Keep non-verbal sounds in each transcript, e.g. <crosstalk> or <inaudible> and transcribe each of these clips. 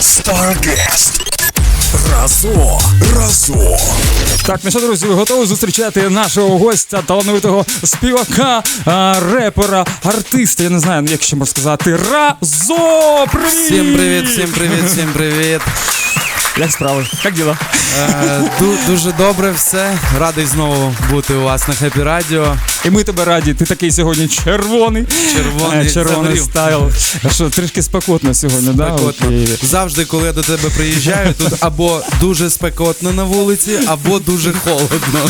Старгест. Разо, разо. Так, ну що, друзі, ви готові зустрічати нашого гостя, талановитого співака, а, репера, артиста, я не знаю, як ще можна сказати, Разо! Привіт! Всім привіт, всім привіт, всім привіт. Як справи? Як діла? Е, ду- дуже добре все. Радий знову бути у вас на Хеппі Радіо. І ми тебе раді, ти такий сьогодні червоний. Червоний, Е, червоний стайл. А Що, трішки спекотно сьогодні, да? Завжди, коли я до тебе приїжджаю, тут або дуже спекотно на вулиці, або дуже холодно.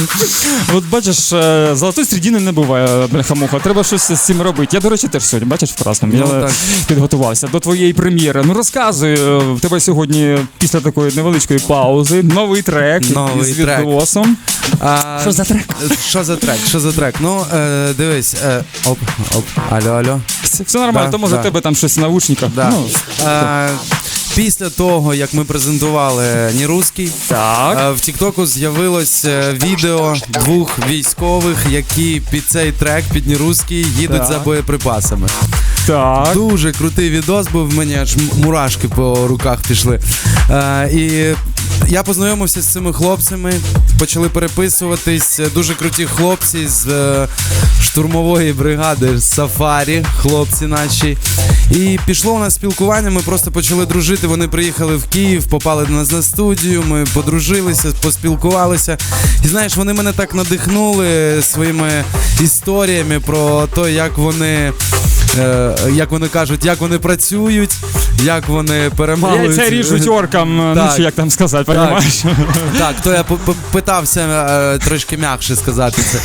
От бачиш, е, золотої середини не буває, бляха-муха. Треба щось з цим робити. Я, до речі, теж сьогодні, бачиш, в красному. Ну, я так. підготувався до твоєї прем'єри. Ну розказуй, в тебе сьогодні після такої невеличкої паузи, новий трек Новий із трек. відосом. А, Що за трек? Що за трек? Що за трек? Ну, е, дивись. Е, оп, оп. Алло, алло. Все, все нормально, Да, то може да. тебе там щось в наушниках. Да. Ну, Е, після того, як ми презентували Ніруський, так. Е, В Тіктоку з'явилось е, відео двох військових, які під цей трек, під Ніруський, їдуть Так. за боєприпасами. Так. Дуже крутий відос був, мені аж мурашки по руках пішли. Е, і я познайомився з цими хлопцями, почали переписуватись. Дуже круті хлопці з е, штурмової бригади Сафарі, хлопці наші. І пішло у нас спілкування, ми просто почали дружити. Вони приїхали в Київ, попали до нас на студію, ми подружилися, поспілкувалися. І знаєш, вони мене так надихнули своїми історіями про те, як вони. Е, як вони кажуть, як вони працюють, як вони перемалують. Яйця ріжуть оркам, ну чи як там сказати, розумієш? Так, то я питався е, трошки м'якше сказати це.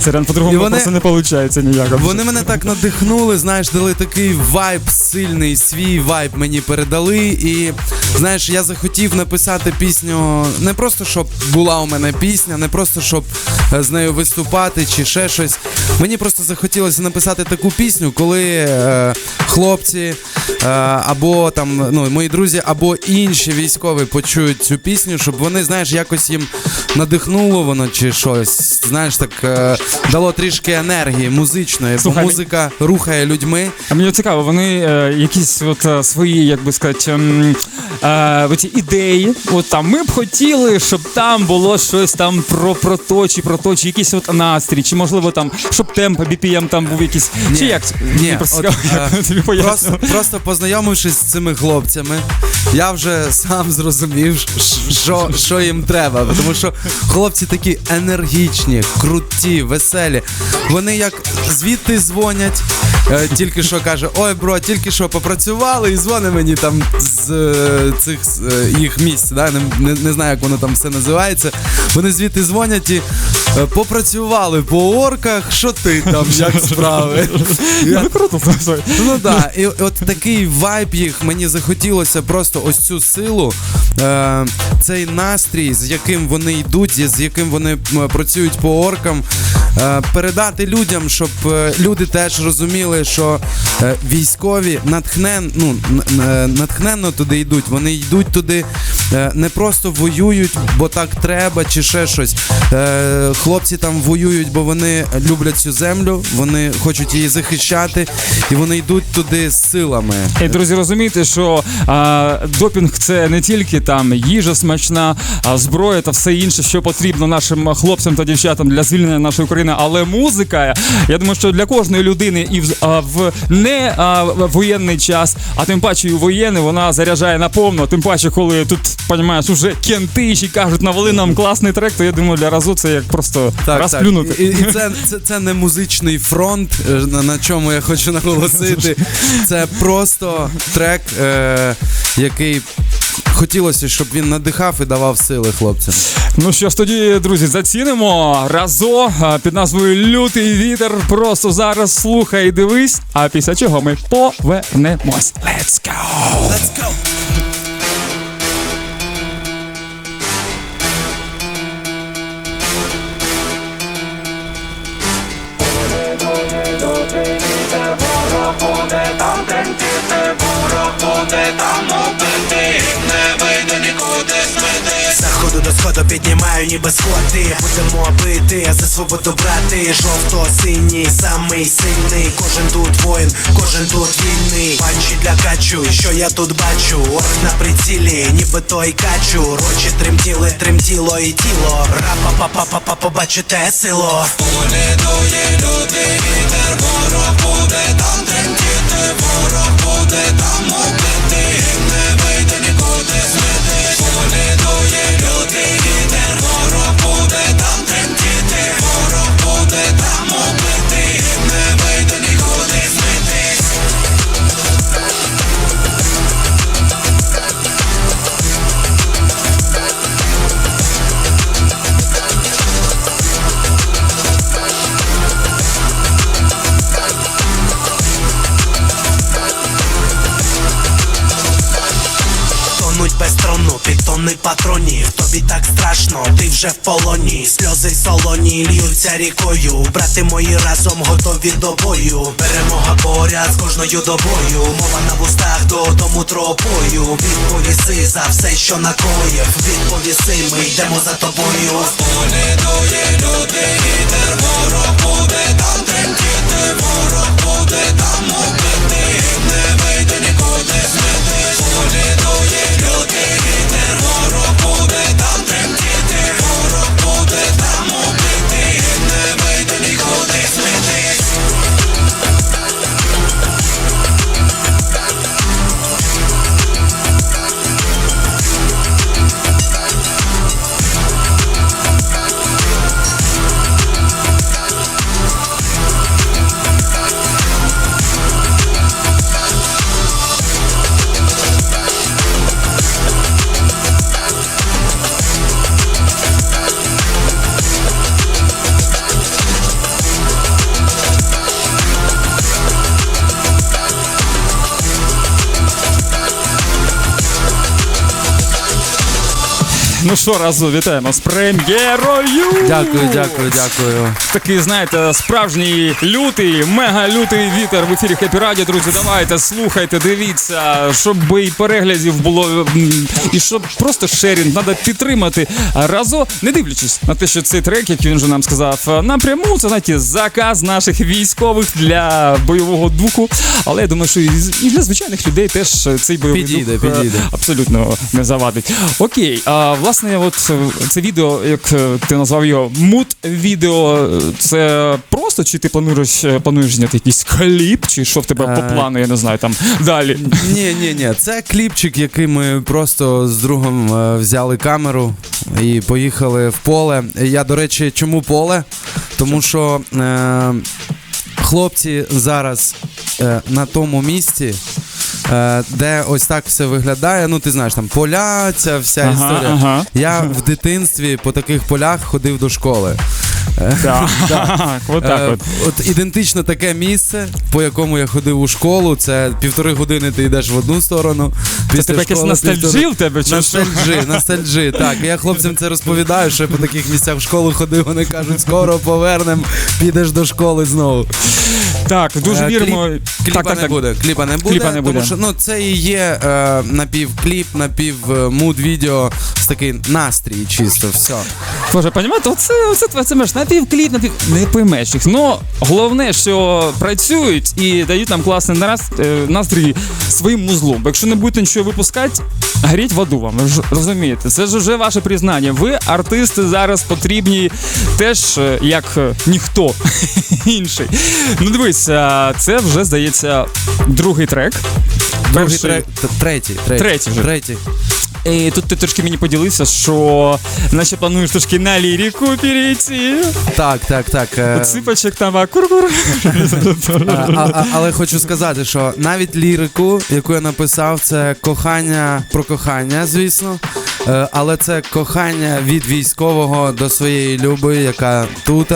Це реально по-другому вони- просто не виходить ніяк. Вони мене так надихнули, знаєш, дали такий вайб сильний, свій вайб мені передали. І знаєш, я захотів написати пісню не просто, щоб була у мене пісня, не просто щоб е, з нею виступати чи ще щось. Мені просто захотілося написати таку пісню, коли е, хлопці е, або там ну, мої друзі, або інші військові почують цю пісню, щоб вони, знаєш, якось їм надихнуло воно чи щось. Знаєш, так е, дало трішки енергії музичної, Слухай, бо музика рухає людьми. А мені цікаво, вони е, якісь от е, свої, як би сказати, ем, е, оці ідеї. От там ми б хотіли, щоб там було щось там про, про то, чи про то, чи якийсь от настрій, чи можливо там, щоб темп, BPM там був якийсь. Чи як? Ні, просто от. Просто, просто познайомившись з цими хлопцями, я вже сам зрозумів, що, що їм треба. Тому що хлопці такі енергічні, круті, веселі. Вони як звідти дзвонять, е, тільки що каже: Ой, бро, тільки що попрацювали, і дзвони мені там з е, цих е, їх місць. Да? Не, не, знаю, як воно там все називається. Вони звідти дзвонять і попрацювали по орках. Що ти там, як справи? <laughs> Я круто. Ну да, і от такий вайб їх мені захотілося просто ось цю силу, е, цей настрій, з яким вони йдуть, і з яким вони працюють по оркам, е, передати людям, щоб е, люди теж розуміли, що е, військові натхнен, ну, натхненно туди йдуть. Вони йдуть туди е, не просто воюють, бо так треба, чи ще щось. Е, хлопці там воюють, бо вони люблять цю землю, вони хочуть її захищати, і вони йдуть туди з силами. І, друзі, розумієте, що а, допінг це не тільки там їжа смачна, а зброя та все інше, що потрібно нашим хлопцям та дівчатам для звільнення нашої України. Але музика, я думаю, що для кожної людини і в, а, в не а, воєнний час, а тим паче і воєнний, вона заряджає наповно. Тим паче, коли тут понімаєш, уже кенти ще кажуть, навали нам класний трек, то я думаю, для разу це як просто раз плюнути. І, і це, це, це не музичний фронт, е, на, на чому я хочу наголосити. Це просто трек, е, який хотілося, щоб він надихав і давав сили хлопцям. Ну що ж тоді, друзі, зацінимо разо під назвою Лютий вітер. Просто зараз слухай і дивись. А після чого ми повернемось. Let's go! Let's go. Сходу піднімаю, ніби сходи. Будемо бити, за свободу брати. Жовто-синій, самий сильний. Кожен тут воїн, кожен тут вільний. Панчі для качу, що я тут бачу? Орк на прицілі, ніби той качу. Рочі тремтіли, тремтіло і тіло. Рапа-па-па-па-па, побачите село Тонуть трону, патронів Тобі так страшно, ти вже в полоні. Сльози солоні льються рікою. Брати мої разом готові до бою. Перемога поряд з кожною добою. Мова на вустах додому тропою. Відповіси за все, що накоїв. Відповіси, ми йдемо за тобою Ну що, разу вітаємо з прем'єрою. Дякую, дякую, дякую. Такий, знаєте, справжній лютий, мега лютий вітер в ефірі Хепі Радіо. Друзі, давайте, слухайте, дивіться, щоб і переглядів було, і щоб просто шерінг треба підтримати разом, не дивлячись на те, що цей трек, як він вже нам сказав, напряму, це знаєте, заказ наших військових для бойового духу. Але я думаю, що і для звичайних людей теж цей бойовий Підійде, дух е, підійде. абсолютно не завадить. Окей, а власне, от е, це відео, як е, ти назвав його мут відео, це просто чи ти плануєш е, плануєш зняти якийсь кліп, чи що в тебе по плану, я не знаю, там далі. Ні, ні, ні, це кліпчик, який ми просто з другом взяли камеру і поїхали в поле. Я, до речі, чому поле? Тому що е, хлопці зараз е, на тому місці. Е, Де ось так все виглядає. Ну, ти знаєш, там поля, ця вся Ага, історія. ага. Я в дитинстві по таких полях ходив до школи. Так, от так Е, от. от ідентично таке місце, по якому я ходив у школу. Це півтори години ти йдеш в одну сторону. Це тебе якесь ностальджі в тебе, чи? Ностальджі, ностальджі. Так, я хлопцям це розповідаю, що я по таких місцях в школу ходив. Вони кажуть, скоро повернем, підеш до школи знову. Так, дуже Е, віримо. Кліпа не буде. Кліпа не буде, тому що ну це і є е, напівкліп, напівмуд відео з такий настрій, чисто все. Боже, оце, оце це меж напівкліп, напів... Не поймеш їх. Ну, головне, що працюють і дають нам класний нараз, е, настрій своїм музлом. Бо якщо не будете нічого випускати, горіть в аду вам. Ви ж розумієте, це ж вже ваше признання. Ви, артисти, зараз потрібні теж е, як е, ніхто <laughs> інший. Ну дивись, це вже здається другий трек. Другий трек, третій, третій, Третій вже. третій. І тут ти трошки мені поділився, що наче плануєш трошки на ліріку перейти. Так, так, так. е, Ципочек там, а кур-кур. А, а, а, але хочу сказати, що навіть лірику, яку я написав, це кохання про кохання, звісно. Е, Але це кохання від військового до своєї люби, яка тут,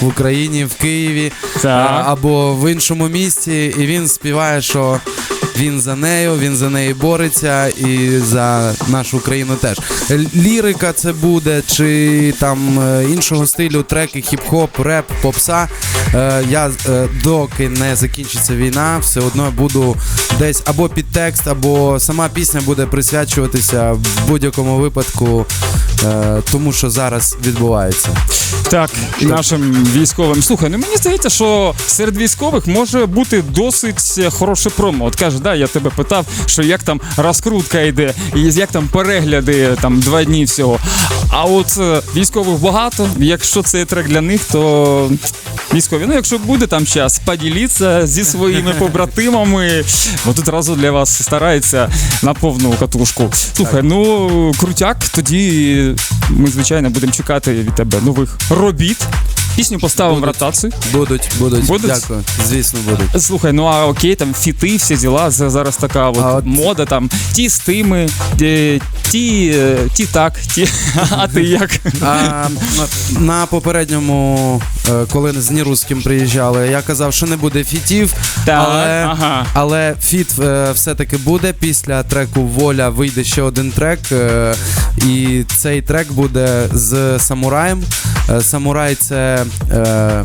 в Україні, в Києві Так. а, або в іншому місті. І він співає, що він за нею, він за неї бореться і за нашу країну теж. Лірика це буде, чи там е, іншого стилю, треки, хіп-хоп, реп, попса. Е, Я е, доки не закінчиться війна, все одно буду десь або під текст, або сама пісня буде присвячуватися в будь-якому випадку тому, що зараз відбувається. Так, і нашим військовим. Слухай, ну мені здається, що серед військових може бути досить хороше промо. От каже, да, я тебе питав, що як там розкрутка йде, і як там перегляди там два дні всього. А от е, військових багато. Якщо це трек для них, то військові. Ну, якщо буде там час, поділіться зі своїми побратимами. Бо тут разу для вас старається на повну катушку. Слухай, ну крутяк, тоді ми, звичайно, будемо чекати від тебе нових робіт. Пісню поставимо в ротацію. Будуть, будуть. Будуть? Дякую. Звісно, будуть. Слухай, ну а окей, там фіти, всі діла. Це зараз така от, от- мода, там ті з тими, ті, ті, е, ті так, ті. <laughs> А ти як? А, на попередньому, е, коли з Нірусським приїжджали, я казав, що не буде фітів, Так, але, ага. але фіт е, все-таки буде. Після треку Воля вийде ще один трек. е, і цей трек буде з самураєм. Е, Самурай це е,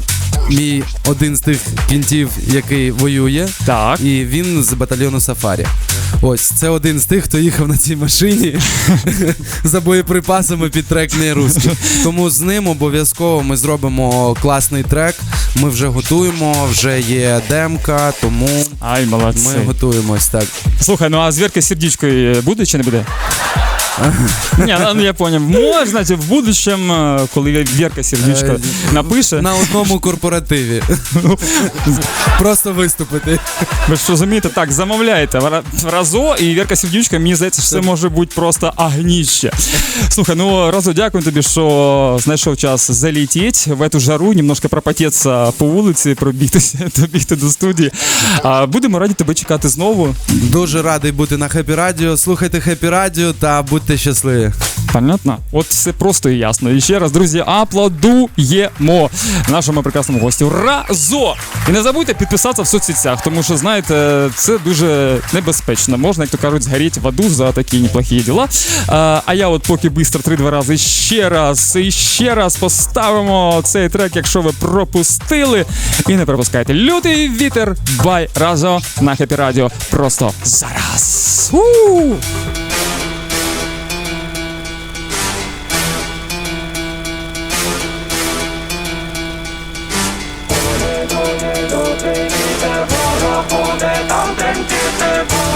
мій один з тих кінтів, який воює. Так. І він з батальйону Сафарі. Ось це один з тих, хто їхав на цій машині <laughs> за боєприпасами під трек не русський. Тому з ним обов'язково ми зробимо класний трек. Ми вже готуємо, вже є демка, тому Ай, молодці. ми готуємось так. Слухай, ну а звірка сердечкою буде чи не буде? Ні, ну я поняв. Може, знаєте, в будущем, е, коли Вірка сердечко Е, напише, На одному корпоративі. Просто виступити. ви ж розумієте, так, замовляєте Разо і Вірка сердечко, мені здається, що це може бути просто агніще. Слухай, ну Разо, дякую тобі, що знайшов час залетіти в эту жару, немножко пропотеться по вулиці, пробігтися, <laughs> добігти до студії. Будемо раді тебе чекати знову. Дуже радий бути на Хепі Радіо. Слухайте Хепі Радіо та будьте щасливі. Понятно? От все просто і ясно. І ще раз, друзі, аплодуємо нашому прекрасному гостю Разо! І не забудьте підписатися в соцсетях, тому що, знаєте, це дуже небезпечно. Можна, як то кажуть, згоріти в аду за такі неплохі діла. А, а я от поки бистро три-два рази ще раз і ще раз поставимо цей трек, якщо ви пропустили. І не пропускайте. Лютий вітер бай Разо на Хепі Радіо. Просто зараз. у